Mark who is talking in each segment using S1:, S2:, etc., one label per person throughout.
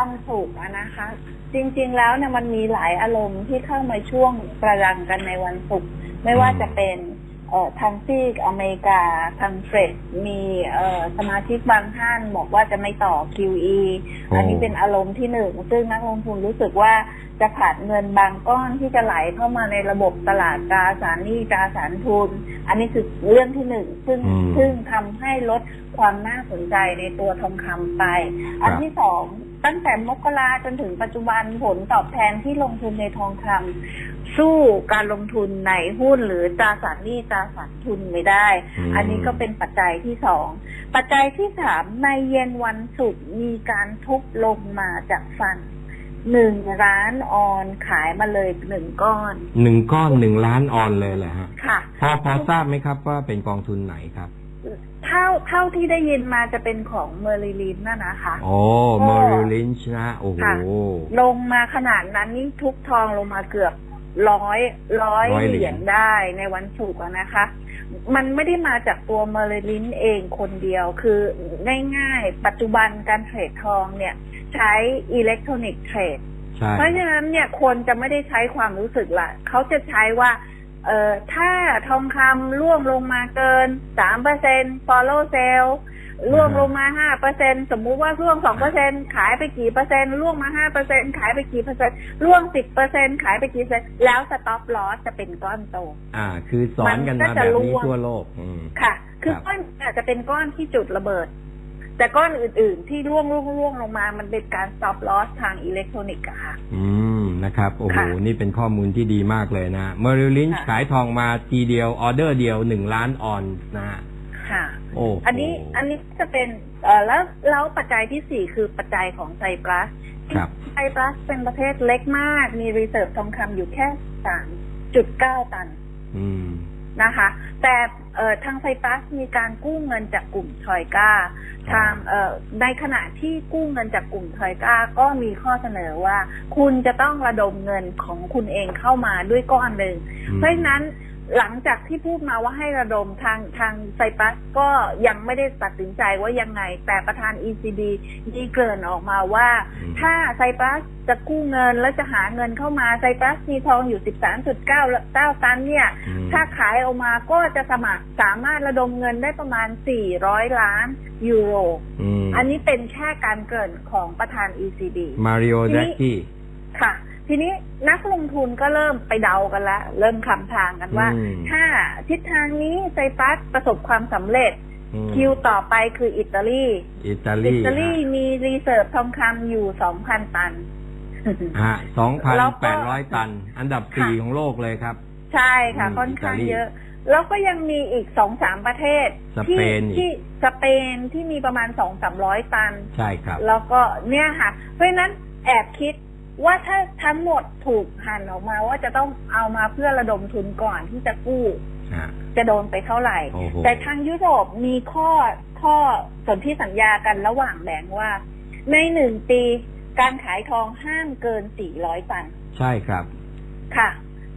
S1: ความสุขอะนะคะ จริงๆแล้วเนี่ยมันมีหลายอารมณ์ที่เข้ามาช่วงประดังกันในวันศุกร์ไม่ว่าจะเป็นเอ่อทางซีกอเมริกาทางเฟดมีเอ่อสมาชิกบางท่านบอกว่าจะไม่ต่อ QE
S2: โอ้
S1: อันนี้เป็นอารมณ์ที่หนึ่ง ซึ่งนักลงทุนรู้สึกว่าจะขาดเงินบางก้อนที่จะไหลเข้ามาในระบบตลาดตราสารหนี้ตราสารทุน อันนี้คือเรื่องที่หนึ่งซึ่ง
S2: อืม
S1: ซึ่งทำให้ ลดความน่าสนใจในตัวทองคำไป อันที่สองตั้งแต่มกราจนถึงปัจจุบันผลตอบแทนที่ลงทุนในทองคำสู้การลงทุนในหุ้นหรือตราสารหนี้ตราสารทุนไม่ได้
S2: ม
S1: อันนี้ก็เป็นปัจจัยที่สองปัจจัยที่สามในเย็นวันศุกร์มีการทุบลงมาจากฝั่งหนึ่งร้านออนขายมาเลยหนึ่งก้อน
S2: หนึ่งก้อนหนึ่งล้านออนเลยเหรอฮะ
S1: ค่ะ
S2: พอพอทราบไหมครับว่าเป็นกองทุนไหนครับ
S1: เท่าเท่าที่ได้ยินมาจะเป็นของเมอริลินน่ะนะคะ
S2: โอ้เมอริลินชนะโอ้โห
S1: ค่ะลงมาขนาดนั้นนี่ทุกทองลงมาเกือบร้อยร้อย
S2: ร้อยเห
S1: เห
S2: รี
S1: รี
S2: ย
S1: ย
S2: ญ
S1: ญได้ในวันศุกร์อะนะคะ มันไม่ได้มาจากตัวเมอริลินเองคนเดียวคือง่ายๆปัจจุบันการเทรดทองเนี่ย ใช้อิเล็กทรอนิกส์เทรด
S2: ใช่
S1: เพราะฉะนั้นเนี่ยคนจะไม่ได้ใช้ความรู้สึกละเขาจะใช้ว่า เอ่อถ้าทองคำร่วงลงมาเกินสามเปอร์เซ็น follow sell ร่วงลงมาห้าเปอร์เซ็นสมมุติว่าร่วงสองเปอร์เซ็นขายไปกี่เปอร์เซ็นต์ร่วงมาห้าเปอร์เซ็นขายไปกี่เปอร์เซ็นต์ร่วงสิบเปอร์เซ็นขายไปกี่เปอร์เซ็นต์แล้ว stop loss จะเป็นก้อนโต
S2: อ่า คือสอนกัน
S1: มัน
S2: มา
S1: ก็
S2: แบ
S1: จะ
S2: บนี้
S1: ร่วง
S2: ทั่วโลกอืม
S1: ค่ะ คือ
S2: ครับ
S1: ก้อนอาจจะเป็นก้อนที่จุดระเบิด แต่ก้อนอื่นๆ ที่ร่วงร่วงร่วงลงมา มันเป็นการ stop loss ทางอิเล็กทรอนิกส์อะค่ะ
S2: อืมนะครับ โอ้โห
S1: ค่ะ
S2: นี่เป็นข้อมูลที่ดีมากเลยนะเมอริลิน
S1: ค่ะ
S2: ขายทองมาทีเดียว ออเดอร์เดียวหนึ่งล้านออนนะฮะ
S1: ค่ะ
S2: โอ้โห
S1: อันนี้อันนี้จะเป็นเอ่อแล้วแล้วปัจจัยที่สี่คือปัจจัยของไซปรัส
S2: ครับ
S1: ไซปรัสเป็นประเทศเล็กมาก มีรีเซิร์ฟทองคำอยู่แค่สามจุดเก้าตัน
S2: อืม
S1: นะคะ แต่เอ่อทางไซปรัสมีการกู้เงินจากกลุ่มทอยกา
S2: อ๋อ
S1: ทางเอ่อในขณะที่กู้เงินจากกลุ่มทอยกาก็มีข้อเสนอว่า คุณจะต้องระดมเงินของคุณเองเข้ามาด้วยก้อนหนึ่ง
S2: อืม
S1: เพราะฉะนั้น หลังจากที่พูดมาว่าให้ระดมทางทางไซปรัสก็ยังไม่ได้ตัดสินใจว่ายังไง แต่ประธาน ECB มีเกริ่นออกมาว่า
S2: อืม
S1: ถ้าไซปรัสจะกู้เงินและจะหาเงินเข้ามาไซปรัสมีทองอยู่ 13.9 9ตันเนี่ย
S2: อืม
S1: ถ้าขายออกมาก็จะสมัครสามารถระดมเงินได้ประมาณ 400 ล้านยูโร
S2: อืม
S1: อันนี้เป็นแค่การเกริ่นของประธาน ECB
S2: มาริโอ
S1: ที
S2: แด
S1: นี้
S2: กกี้
S1: ค่ะ ทีนี้นักลงทุนก็เริ่มไปเดากันละ เริ่มคำทางกันว่า
S2: อืม
S1: ถ้าทิศทางนี้ไซปรัสประสบความสำเร็จ
S2: อืม
S1: คิวต่อไปคืออิตาลี
S2: อิตา
S1: อิ
S2: ลี
S1: ตาลีมีรีเซิร์ฟทองคำอยู่2,000ตัน
S2: ฮะสองพัน
S1: แล้วก็
S2: แปดร้อยตัน อันดับสี่
S1: ค่ะ
S2: ของโลกเลยครับ
S1: ใช่ค่ะ
S2: อืม
S1: ค่อนข้าง
S2: อิตาลี
S1: เยอะ แล้วก็ยังมีอีกสองสามประเทศ
S2: ส
S1: ที่
S2: เปนอีก
S1: ที่สเปนที่มีประมาณสองสามร้อยตัน
S2: ใช่ครับ
S1: แล้วก็เนี่ยค่ะ เพราะฉะนั้นแอบคิด ว่าถ้าทั้งหมดถูกหั่นออกมาว่าจะต้องเอามาเพื่อระดมทุนก่อนที่จะกู้
S2: ฮะ
S1: จะโดนไปเท่าไหร่
S2: โอ้โห
S1: แต่ทางยุโรปมีข้อข้อสนธิสัญญากันระหว่างแบงก์ว่า ในหนึ่งปีการขายทองห้ามเกิน400ตัน
S2: ใช่ครับ
S1: ค่ะ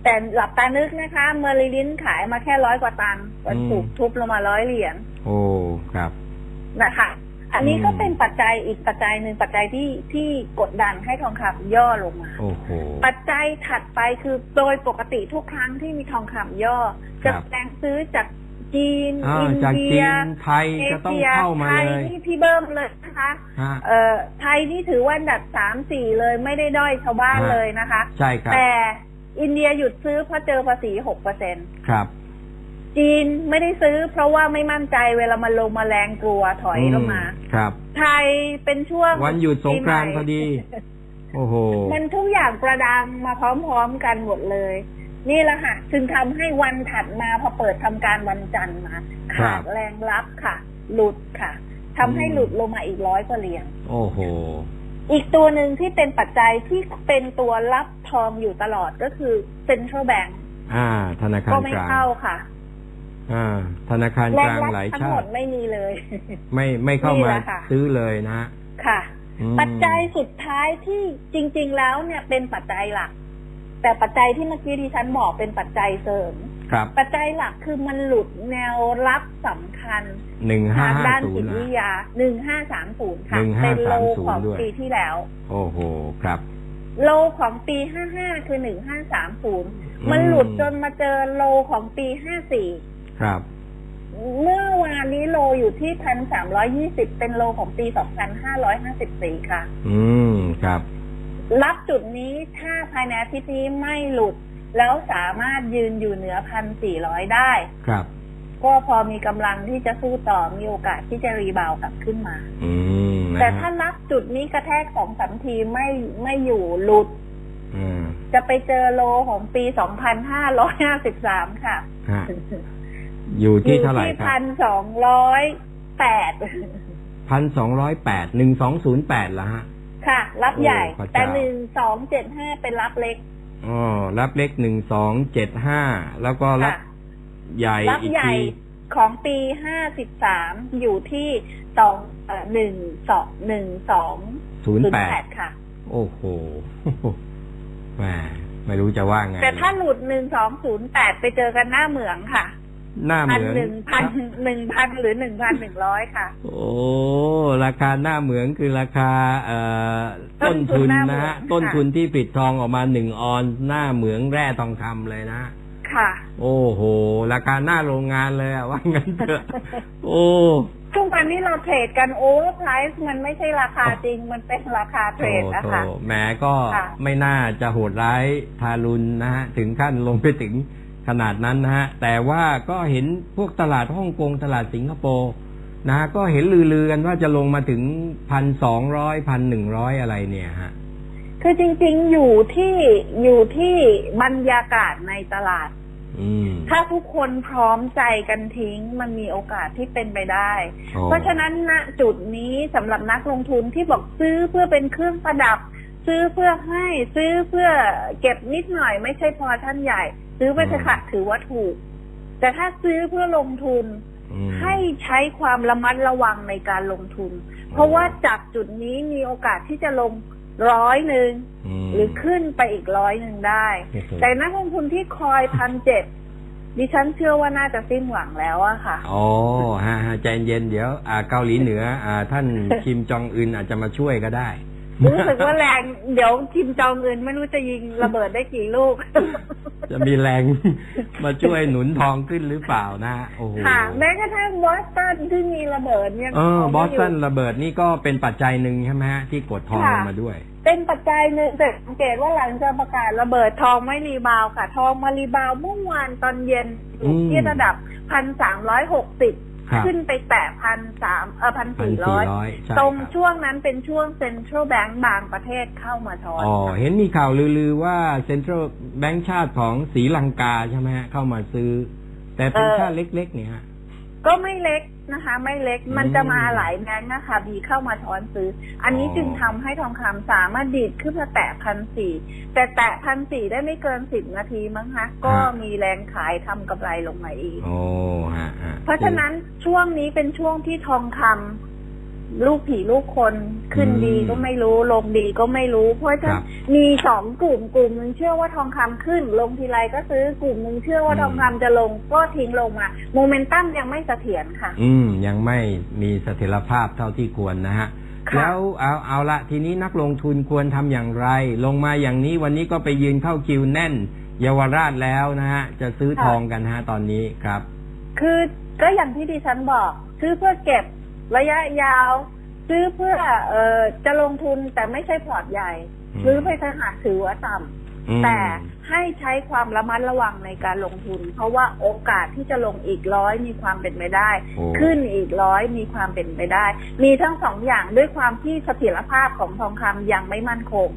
S1: แต่หลับตานึกนะคะเมอริลินขายมาแค่ร้อยกว่าตันวัน
S2: อืม
S1: ถูกทุบลงมาร้อยเหรียญ
S2: โอ้ครับ
S1: นะคะ อันนี้
S2: อืม
S1: ก็เป็นปัจจัยอีกปัจจัยหนึ่งปัจจัยที่ที่กดดันให้ทองคำย่อลงมา
S2: โอ้โห
S1: ปัจจัยถัดไปคือโดยปกติทุกครั้งที่มีทองคำย่อ
S2: ครั
S1: จะ
S2: บ
S1: แปลงซื้อจากจีน
S2: อ่า
S1: อิน
S2: จาก
S1: เดี
S2: จี
S1: ย
S2: นไทย
S1: เอ
S2: จะต้อง
S1: เชีย
S2: เข้ามา
S1: ไทย
S2: เลย
S1: นี่พี่เบิ้มเลยนะคะ
S2: ฮะ
S1: เอ่อไทยนี่ถือว่าอันดับสามสี่เลยไม่ได้ด้อยชาวบ้าน
S2: ฮะ
S1: เลยนะคะ
S2: ใช่ครับ
S1: แต่อินเดียหยุดซื้อเพราะเจอภาษีหกเปอร์เซ็น
S2: ครับ
S1: จีนไม่ได้ซื้อ เพราะว่าไม่มั่นใจเวลามันลงมาแรงกลัวถอยลงมา
S2: ครับ
S1: ไทยเป็นช่วง
S2: วันหยุดสงกรานต์
S1: ปีใหม่
S2: พอดี โอ้โห
S1: มันทุกอย่างประดังมาพร้อมๆกันหมดเลย นี่แหละค่ะจึงทำให้วันถัดมาพอเปิดทำการวันจันทร์มา
S2: ครั
S1: ขา
S2: บ
S1: ดแรงรับค่ะ หลุดค่ะทำให้
S2: อืม
S1: หลุดลงมาอีกร้อยกว่าเหรียญ
S2: โอ้โห
S1: อีกตัวหนึ่งที่เป็นปัจจัยที่เป็นตัวรับทองอยู่ตลอดก็คือเซ็นทรัลแบงก์
S2: อ่า ธนาคาร
S1: ก็ไม่
S2: กลาง
S1: เข้าค่ะ
S2: อ่า ธนาคาร
S1: แร
S2: ก
S1: ง
S2: ลาง
S1: รับ
S2: หลาย
S1: ทั้ง
S2: ชา
S1: หมด
S2: ติ
S1: ไม่มีเลย
S2: ไม่ไม่เข้า
S1: นี่
S2: มา
S1: แหละค่ะ
S2: ซื้อเลยนะฮะ
S1: ค่ะ
S2: อืม
S1: ปัจจัยสุดท้ายที่จริง ๆ แล้วเนี่ยเป็นปัจจัยหลัก แต่ปัจจัยที่เมื่อกี้ที่ฉันบอกเป็นปัจจัยเสริม
S2: ครับ
S1: ปัจจัยหลักคือมันหลุดแนวรับสำคัญ
S2: หนึ่งห้า
S1: ทาง
S2: ห้า
S1: ด้าน
S2: ศู
S1: จิ
S2: น
S1: ต
S2: ย์
S1: วิทยาหนึ่งห้าสามศูนย์ค่ะ
S2: 1530
S1: เป็นโลของ
S2: ด้วย
S1: ปีที่แล้ว
S2: โอ้โหครับ
S1: โลของปีห้าห้าคือหนึ่งห้าสามศูนย์
S2: อืม
S1: มันหลุดจนมาเจอโลของปีห้าสี่
S2: ครับ
S1: เมื่อวานนี้โลอยู่ที่พันสามร้อยี่สิบเป็นโลของปีสองพันห้าร้อยห้าสิบสี่ค่ะ
S2: อืมครับ
S1: รับจุดนี้ถ้าภายในอาทิตย์นี้ไม่หลุด แล้วสามารถยืนอยู่เหนือพันสี่ร้อยได้
S2: ครับ
S1: ก็พอมีกำลังที่จะสู้ต่อมีโอกาสที่จะรีบาวด์กลับขึ้นมา
S2: อืมนะ
S1: แต่
S2: ฮะ
S1: ถ้ารับจุดนี้กระแทกสองสามทีไม่ไม่อยู่หลุด
S2: อืม
S1: จะไปเจอโลของปีสองพันห้าร้อยห้าสิบสามค่ะ
S2: ฮะ อยู่ที่เท่าไหร่
S1: ที่
S2: ครั
S1: พั
S2: บ
S1: นสองร้อยแปด
S2: พันสองร้อยแปดหนึ่งสองศูนย์แปดละฮะ
S1: ค่ะ รับใหญ่
S2: โอ้พระเจ้า
S1: แต่หนึ่งสองเจ็ดห้าเป็นรับเล็ก
S2: อ๋อรับเล็กหนึ่งสองเจ็ดห้าแล้วก็รับ
S1: ค่ะ
S2: ใหญ่
S1: รับ
S2: อีก
S1: ใหญ่
S2: ที
S1: ของปีห้าสิบสามอยู่ที่สองหนึ่งสองหนึ่งสอง
S2: ศูนย์แปด
S1: ค่ะ
S2: โอ้โหแหมไม่รู้จะว่าไง
S1: แต่ถ้าหลุดหนึ่งสองศูนย์แปดไปเจอกันหน้าเหมืองค่ะ
S2: หน้าเห
S1: พัน
S2: มือง
S1: หนึ่งพันหนึ่งพันหรือหนึ่งพันหนึ่งร้อยค่ะ
S2: โอ้ราคาหน้าเหมืองคือราคาเอ่อ
S1: ต้
S2: ต้น
S1: นทุ
S2: ทุ
S1: น
S2: น
S1: หน้าเหมื
S2: นะ
S1: อง
S2: ฮะ
S1: ค่ะ
S2: ต้นทุนที่ปิดทองออกมาหนึ่งออนหน้าเหมืองแร่ทองคำเลยนะ
S1: ค่ะ
S2: โอ้โห ราคาหน้าโรงงานเลยอะว่างั้นเถอะ โอ้
S1: ทุกวันนี้เราเทรดกันโอเวอร์ไพรส์มันไม่ใช่ราคาจริง มันเป็นราคาเทรดนะ
S2: โถ
S1: คะ
S2: แหมก็
S1: ค่ะ
S2: ไม่น่าจะโหดร้ายทารุณนะฮะ ถึงขั้นลงไปถึง ขนาดนั้นนะฮะ แต่ว่าก็เห็นพวกตลาดฮ่องกงตลาดสิงคโปร์นะฮะก็เห็นลือๆกันว่าจะลงมาถึงพันสองร้อยพันหนึ่งร้อยอะไรเนี่ยฮะ
S1: คือจริงๆอยู่ที่อยู่ที่บรรยากาศในตลาด
S2: อืม
S1: ถ้าทุกคนพร้อมใจกันทิ้งมันมีโอกาสที่เป็นไปได้
S2: โอ้
S1: เพราะฉะนั้นณจุดนี้สำหรับนักลงทุนที่บอกซื้อเพื่อเป็นเครื่องประดับ ซื้อเพื่อให้ซื้อเพื่อเก็บนิดหน่อยไม่ใช่พอท่านใหญ่ ซื้อไปเถอะค่ะถือว่าถูก แต่ถ้าซื้อเพื่อลงทุน
S2: อืม
S1: ให้ใช้ความระมัดระวังในการลงทุน เพราะว่าจากจุดนี้มีโอกาสที่จะลงร้อยหนึ่ง
S2: ม
S1: หรือขึ้นไปอีกร้อยหนึ่งได้
S2: โอ้โห
S1: แต่นักลงทุนที่คอยพันเจ็ดดิฉันเชื่อว่าน่าจะสิ้นหวังแล้วอะค่ะ
S2: อ๋อฮะฮะใจเย็นเดี๋ยว อ่าเกาหลีเหนือ อ่า ท่านคิมจองอึนอาจจะมาช่วยก็ได้
S1: รู้สึกว่าแรง เดี๋ยวคิมจองอึนไม่รู้จะยิงระเบิดได้กี่ลูก
S2: จะมีแรงมาช่วยหนุนทองขึ้นหรือเปล่านะฮะโอ้โห
S1: ค่ะ แม้กระทั่งบอสตันที่มีระเบิดเนี่ย
S2: เออ
S1: ขา
S2: บอสตัน
S1: ไม่ยู่
S2: ระเบิดนี่ก็เป็นปัจจัยหนึ่งใช่ไหมฮะที่กดทองล
S1: ค่ะ
S2: งมาด้วย
S1: เป็นปัจจัยหนึ่งแต่สังเกตว่าหลังจากประกาศระเบิดทองไม่รีบาวด์ค่ะ ทองมารีบาวด์เมื่อวานตอนเย็นอยู่
S2: อืม
S1: ที่ระดับพันสามร้อยหกสิบ
S2: ครับ
S1: ขึ้นไปแตะพันสามเออพัน
S2: พัน
S1: สี่
S2: สี่
S1: ร้อย
S2: ร้อยใช่
S1: ตรง
S2: ครับ
S1: ช่วงนั้นเป็นช่วงเซ็นทรัลแบงก์บางประเทศเข้ามาช้อน
S2: อ๋อเห็นมีข่าวลือๆว่าเซ็นทรัลแบงก์ชาติของศรีลังกาใช่ไหมฮะเข้ามาซื้อ แต่เป็นชาติเล็กๆเนี่ยฮะ
S1: ก็ไม่เล็กนะคะ ไม่เล็กมัน
S2: อืม
S1: จะมาหลายแบงก์นะคะบีเข้ามาช้อนซื้อ อันนี้
S2: อ๋อ
S1: จึงทำให้ทองคำสามารถดีดขึ้นมาแตะพันสี่แต่แตะพันสี่ได้ไม่เกินสิบนาทีมั้งคะก็มีแรงขายทำกำไรลงมาอีก
S2: โอ้ฮะฮะ
S1: เพราะฉะนั้นช่วงนี้เป็นช่วงที่ทองคำ ลูกผีลูกคนขึ้นดีก็ไม่รู้ ลงดีก็ไม่รู้ เพราะฉะนั้นมีสองกลุ่มกลุ่มหนึ่งเชื่อว่าทองคำขึ้น ลงทีไรก็ซื้อกลุ่มหนึ่งเชื่อว่าทองคำจะลงก็ทิ้งลงมาโมเมนตัมยังไม่เสถียรค่ะ
S2: อืมยังไม่มีเสถียรภาพเท่าที่ควรนะฮะ
S1: ค่ะ
S2: แล้วเอาเอาละทีนี้นักลงทุนควรทำอย่างไร ลงมาอย่างนี้วันนี้ก็ไปยืนเข้าคิวแน่น เยาวราชแล้วนะฮะจะซื้อทองกันฮะตอนนี้ครับ
S1: คือก็อย่างที่ดิฉันบอกซื้อเพื่อเก็บ ระยะยาว ซื้อเพื่อเอ่อจะลงทุนแต่ไม่ใช่พอร์ตใหญ่
S2: อืม
S1: ซื้อไปถนัดถือว่าต่ำ
S2: อืม
S1: แต่ให้ใช้ความระมัดระวังในการลงทุน เพราะว่าโอกาสที่จะลงอีกร้อยมีความเป็นไปได้
S2: โอ้
S1: ขึ้นอีกร้อยมีความเป็นไปได้ มีทั้งสองอย่างด้วยความที่เสถียรภาพของทองคำยังไม่มั่นคง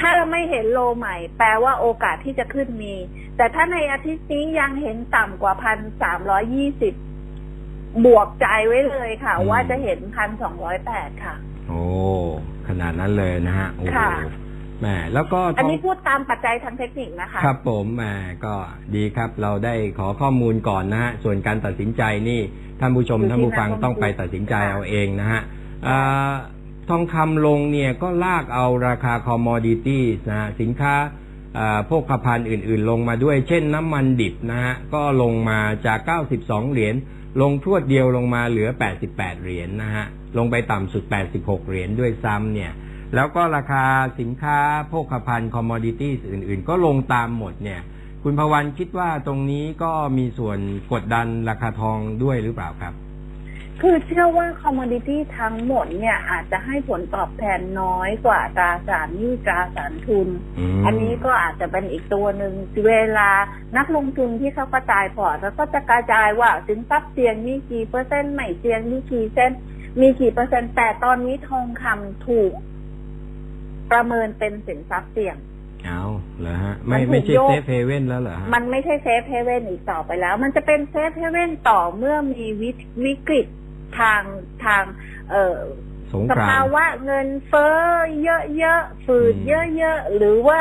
S1: ถ้าไม่เห็นโลใหม่ แปลว่าโอกาสที่จะขึ้นมี แต่ถ้าในอาทิตย์นี้ยังเห็นต่ำกว่าพันสามร้อยี่สิบ บวกใจไว้เลยค่ะ
S2: อืม
S1: ว่าจะเห็นพันสองร้อยแปดค่ะ
S2: โอ้ขนาดนั้นเลยนะฮะโอ้โห
S1: ค่ะ
S2: แหมแล้วก็ท
S1: อัน
S2: อง
S1: นี้พูดตามปัจจัยทางเทคนิคนะคะ
S2: ครับผมแหมก็ดีครับ เราได้ขอข้อมูลก่อนนะฮะส่วนการตัดสินใจนี่ท่านผู้ชม
S1: อยู่ที่
S2: ท่านผู้ฟัง
S1: นักลงทุน
S2: ต้องไปตัดสินใจ
S1: ค่ะ
S2: เอาเองนะฮะอ่าทองคำลงเนี่ยก็ลากเอาราคาคอมมอดิตี้นะฮะสินค้าเอ่อโภคภัณฑ์อื่น ๆ ลงมาด้วย เช่นน้ำมันดิบนะฮะก็ลงมาจาก 92 เหรียญ ลงพรวดเดียวลงมาเหลือ 88 เหรียญนะฮะ ลงไปต่ำสุด 86 เหรียญด้วยซ้ำเนี่ย แล้วก็ราคาสินค้าโภคภัณฑ์คอมมอดิตี้อื่น ๆ ก็ลงตามหมดเนี่ย คุณพวันคิดว่าตรงนี้ก็มีส่วนกดดันราคาทองด้วยหรือเปล่าครับ
S1: คือเชื่อว่าคอมมอดิตี้ทั้งหมดเนี่ยอาจจะให้ผลตอบแทนน้อยกว่าตราสารหนี้ตราสารทุน
S2: ม
S1: อันนี้ก็อาจจะเป็นอีกตัวหนึ่งเวลานักลงทุนที่เขากระจายพอร์ตแล้วก็จะกระจายว่าสินทรัพย์เสี่ยงมีกี่เปอร์เซ็นต์ไม่เสี่ยงมีกี่เซนมีกี่เปอร์เซ็นต์แต่ตอนนี้ทองคำถูก ประเมินเป็นสินทรัพย์เสี่ยง
S2: เอาเหรอฮะ ไม่
S1: มันถูก
S2: ไม่ใช่
S1: โยก
S2: เซฟเฮเว่นแล้วเหรอฮะ
S1: มันไม่ใช่เซฟเฮเว่นอีกต่อไปแล้ว มันจะเป็นเซฟเฮเว่นต่อเมื่อมีวิวิกฤต ทางทาง เอ่อ
S2: สง
S1: ส
S2: คราม
S1: ภาวะเงินเฟ้อเยอะๆฝืด
S2: อืม
S1: เยอะๆหรือว่า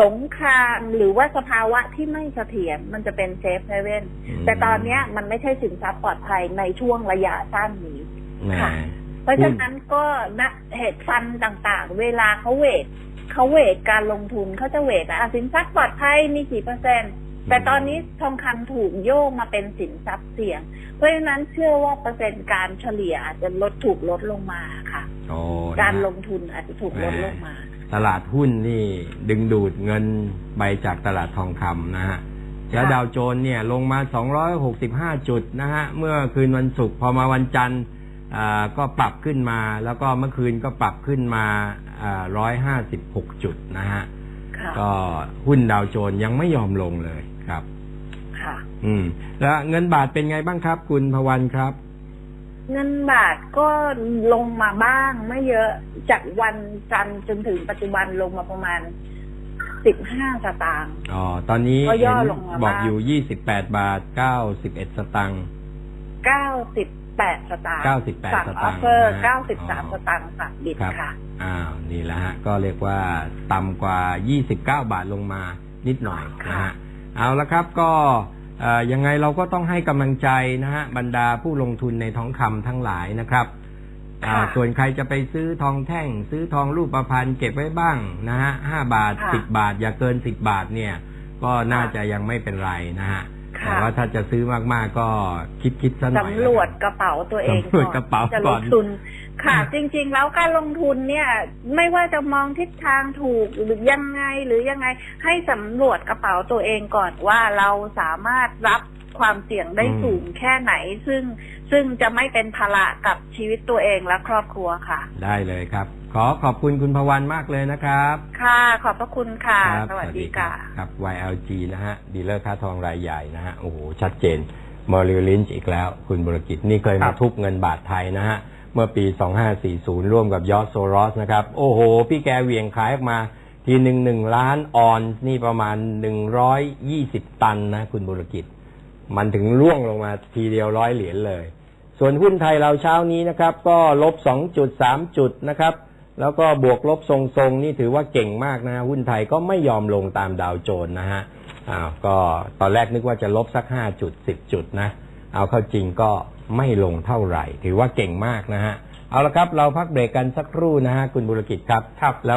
S1: สงครามหรือว่าสภาวะที่ไม่เสถียรมันจะเป็นเซฟเฮเว่น
S2: ม
S1: แต่ตอนเนี้ยมันไม่ใช่สินทรัพย์ปลอดภัยในช่วงระยะสั้นนี้
S2: แหม
S1: ค่ะเพราะฉะนั้นก็นะเหตุฟันต่างๆ เวลาเขาเวทเขาเวทการลงทุนเขาจะเวทอะสินทรัพย์ปลอดภัยมีกี่เปอร์เซ็นต์ แต่ตอนนี้ทองคำถูกโยกมาเป็นสินทรัพย์เสี่ยง เพราะฉะนั้นเชื่อว่าเปอร์เซ็นต์การเฉลี่ยอาจจะลดถูกลดลงมาค่ะ
S2: โอ้
S1: การ
S2: นะฮะ
S1: ลงทุนอาจจะถูกลดลงมา
S2: ตลาดหุ้นนี่ดึงดูดเงินไปจากตลาดทองคำนะฮะแล้วดาวโจนส์เนี่ยลงมา 265 จุดนะฮะ เมื่อคืนวันศุกร์พอมาวันจันทร์อ่าก็ปรับขึ้นมา แล้วก็เมื่อคืนก็ปรับขึ้นมาอ่า156 จุดนะฮะ
S1: ค่ะ
S2: ก็หุ้นดาวโจนส์ยังไม่ยอมลงเลย ครับ
S1: ค่ะ
S2: อืม แล้วเงินบาทเป็นไงบ้างครับ คุณพวันครับ
S1: เงินบาทก็ลงมาบ้างไม่เยอะจากวันจันทร์จนถึงปัจจุบันลงมาประมาณสิบห้าสตางค์
S2: อ๋อตอนนี้
S1: ก็ย่
S2: เห็
S1: อนลงมา
S2: บอก
S1: บ้าง
S2: อยู่28บาท91สตังค์
S1: เก้าสิบแปดสตางค์
S2: 98
S1: สั่ง
S2: ส
S1: อ
S2: ตา
S1: องฟ
S2: ค์
S1: เฟอร์
S2: นะฮะ
S1: เก้าสิบสาม
S2: อ๋อ
S1: สตางค์สั่งบิด
S2: ครับ
S1: ค่ะ
S2: อ้าวนี่แหละฮะ ก็เรียกว่าต่ำกว่า29บาทลงมานิดหน่อยนะ
S1: ค่ะ
S2: ฮะ เอาละครับก็เอ่อยังไงเราก็ต้องให้กำลังใจนะฮะบรรดาผู้ลงทุนในทองคำทั้งหลายนะครับอ่า
S1: ค่ะ
S2: ส่วนใครจะไปซื้อทองแท่ง ซื้อทองรูปประพันธ์เก็บไว้บ้างนะฮะห้าบาท
S1: ค่ะ
S2: สิบบาท อย่าเกินสิบบาทเนี่ย ก็น่าจะยังไม่เป็นไรนะฮะ
S1: ค่ะ
S2: แต่ว่าถ้าจะซื้อมากๆก็คิดคิดๆซะหน่อย
S1: สำรวจ
S2: แล้
S1: กระเป๋าตัวเอง
S2: สำรวจกระเป๋า
S1: จะล
S2: ก่องน
S1: ทุน ค่ะ จริง ๆ แล้วการลงทุนเนี่ย ไม่ว่าจะมองทิศทางถูกหรือยังไงหรือยังไงให้สำรวจกระเป๋าตัวเองก่อนว่าเราสามารถรับความเสี่ยงได้
S2: อืม
S1: สูงแค่ไหน ซึ่งซึ่งจะไม่เป็นภาระกับชีวิตตัวเองและครอบครัวค่ะ
S2: ได้เลยครับ ขอขอบคุณคุณพวันมากเลยนะครับ
S1: ค่ะขอบพระคุณค่ะ
S2: ครับ
S1: สวัสดี
S2: รั
S1: ค่ะ
S2: บครับ YLG นะฮะดีลเลอร์ค่าทองรายใหญ่นะฮะโอ้โหชัดเจนมอริลินช์อีกแล้ว คุณบุรกิจนี่เคย
S3: ครั
S2: มา
S3: บ
S2: ทุบเงินบาทไทยนะฮะ เมื่อปี 2540 ร่วมกับยอสโซรอสนะครับ โอ้โห พี่แกเหวี่ยงขายออกมา ทีหนึ่งหนึ่งล้านออนซ์นี่ประมาณ 120 ตันนะ คุณบุรกิจ มันถึงร่วงลงมาทีเดียวร้อยเหรียญเลย ส่วนหุ้นไทยเราเช้านี้นะครับ ก็ลบ 2.3 จุดนะครับ แล้วก็บวกลบทรงๆ นี่ถือว่าเก่งมากนะฮะหุ้นไทยก็ไม่ยอมลงตามดาวโจนส์นะฮะอ้าวก็ตอนแรกนึกว่าจะลบสัก 5 จุด 10 จุดนะ เอาเข้าจริงก็ ไม่ลงเท่าไหร่ ถือว่าเก่งมากนะฮะ เอาละครับ เราพักเบรกกันสักครู่นะฮะ คุณบุรกิจครับ
S3: ครับ
S2: แล้ว